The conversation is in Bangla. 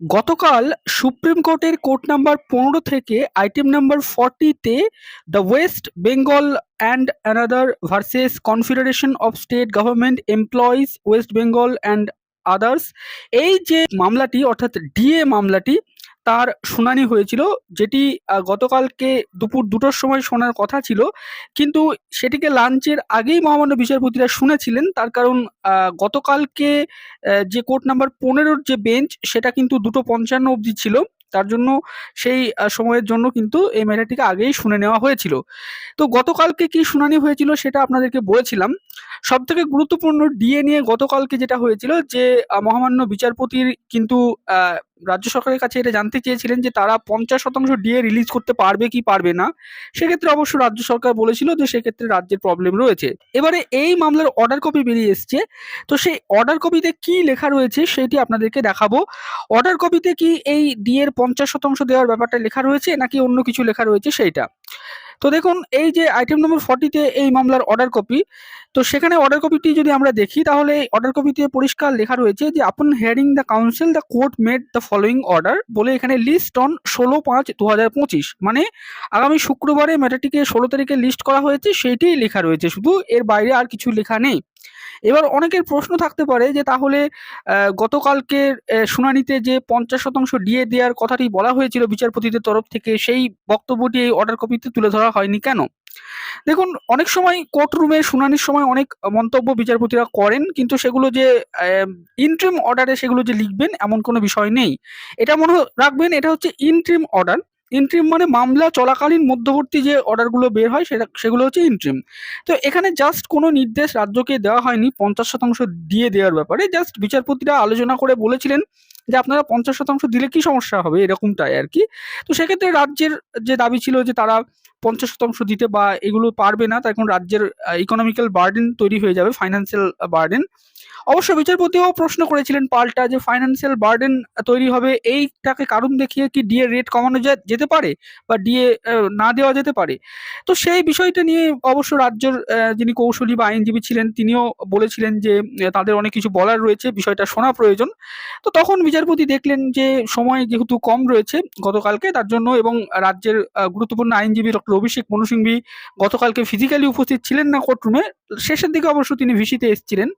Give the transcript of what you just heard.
গতকাল সুপ্রিম কোর্টের কোর্ট নাম্বার পনেরো থেকে item number ফর্টিতে the West Bengal and another versus confederation of state government employees, West Bengal and others. এই যে মামলাটি, অর্থাৎ ডিএ মামলাটি তার শুনানি হয়েছিল, যেটি গতকালকে দুপুর দুটোর সময় শোনার কথা ছিল। কিন্তু সেটিকে লাঞ্চের আগেই মহামান্য বিচারপতিরা শুনেছিলেন। তার কারণ গতকালকে যে কোর্ট নাম্বার পনেরোর যে বেঞ্চ, সেটা কিন্তু দুটো পঞ্চান্ন অবধি ছিল। তার জন্য সেই সময়ের জন্য কিন্তু এই ম্যাটারটিকে আগেই শুনে নেওয়া হয়েছিল। তো গতকালকে কি শুনানি হয়েছিল সেটা আপনাদেরকে বলেছিলাম। সব থেকে গুরুত্বপূর্ণ ডিএ নিয়ে গতকালকে যেটা হয়েছিল যে মহামান্য বিচারপতির কিন্তু রাজ্য সরকারের কাছে এটা জানতে চেয়েছিলেন যে তারা পঞ্চাশ শতাংশ ডিএ রিলিজ করতে পারবে কি পারবে না। সেক্ষেত্রে অবশ্য রাজ্য সরকার বলেছিল যে সেক্ষেত্রে রাজ্যের প্রবলেম রয়েছে। এবারে এই মামলার অর্ডার কপি বেরিয়ে এসছে। তো সেই অর্ডার কপিতে কি লেখা রয়েছে সেটি আপনাদেরকে দেখাবো। অর্ডার কপিতে কি এই ডিএর পঞ্চাশ শতাংশ দেওয়ার ব্যাপারটা লেখা রয়েছে নাকি অন্য কিছু লেখা রয়েছে সেইটা? তো দেখুন, এই যে আইটেম নম্বর ফর্টিতে এই মামলার অর্ডার কপি তো সেখানে অর্ডার কপিটি যদি আমরা দেখি, তাহলে এই অর্ডার কপিতে পরিষ্কার লেখা রয়েছে যে upon hearing the counsel the court made the following order বলে এখানে লিস্ট অন ষোলো পাঁচ দু মানে আগামী শুক্রবারে ম্যাটারটিকে ষোলো তারিখে লিস্ট করা হয়েছে, সেইটিই লেখা রয়েছে। শুধু এর বাইরে আর কিছু লেখা নেই। এবার অনেকের প্রশ্ন থাকতে পারে যে তাহলে আহ, গতকালকের শুনানিতে যে পঞ্চাশ শতাংশ ডিএ দেওয়ার কথাটি বলা হয়েছিল বিচারপতিদের তরফ থেকে সেই বক্তব্যটি এই অর্ডার কপিতে তুলে ধরা হয়নি কেন? দেখুন অনেক সময় কোর্ট রুমে শুনানির সময় অনেক মন্তব্য বিচারপতিরা করেন কিন্তু সেগুলো যে ইন্ট্রিম অর্ডারে সেগুলো যে লিখবেন এমন কোনো বিষয় নেই। এটা মনে রাখবেন এটা হচ্ছে ইন্ট্রিম অর্ডার ইন্ট্রিম মানে মামলা চলাকালীন মধ্যবর্তী যে অর্ডারগুলো বের হয় সেটা, সেগুলো হচ্ছে ইন্ট্রিম তো এখানে জাস্ট কোনো নির্দেশ রাজ্যকে দেওয়া হয়নি, পঞ্চাশ শতাংশ দিয়ে দেওয়ার ব্যাপারে। জাস্ট বিচারপতিরা আলোচনা করে বলেছিলেন যে আপনারা পঞ্চাশ শতাংশ দিলে কি সমস্যা হবে, এরকমটাই আর কি। তো সেক্ষেত্রে রাজ্যের যে দাবি ছিল যে তারা পঞ্চাশ শতাংশ দিতে বা এগুলো পারবে না তার কারণ রাজ্যের ইকোনমিক্যাল বার্ডেন তৈরি হয়ে যাবে ফাইন্যান্সিয়াল বার্ডেন অবশ্য বিচারপতিও প্রশ্ন করেছিলেন পাল্টা যে ফাইন্যান্সিয়াল বার্ডেন তৈরি হবে, এইটাকে কারণ দেখিয়ে কি ডিএ রেট কমানো যেতে পারে বা ডিএ না দেওয়া যেতে পারে? তো সেই বিষয়টা নিয়ে অবশ্য রাজ্যের যিনি কৌশলী বা আইনজীবী ছিলেন, তিনিও বলেছিলেন যে তাদের অনেক কিছু বলার রয়েছে, বিষয়টা শোনা প্রয়োজন। তো তখন বিচারপতি দেখলেন যে, সময় যেহেতু কম রয়েছে গতকালকে, তার জন্য এবং রাজ্যের গুরুত্বপূর্ণ আইনজীবী ডক্টর অভিষেক মনুসিংভি গতকালকে ফিজিক্যালি উপস্থিত ছিলেন না কোর্টরুমে শেষের দিকে অবশ্য তিনি ভিসিতে এসেছিলেন।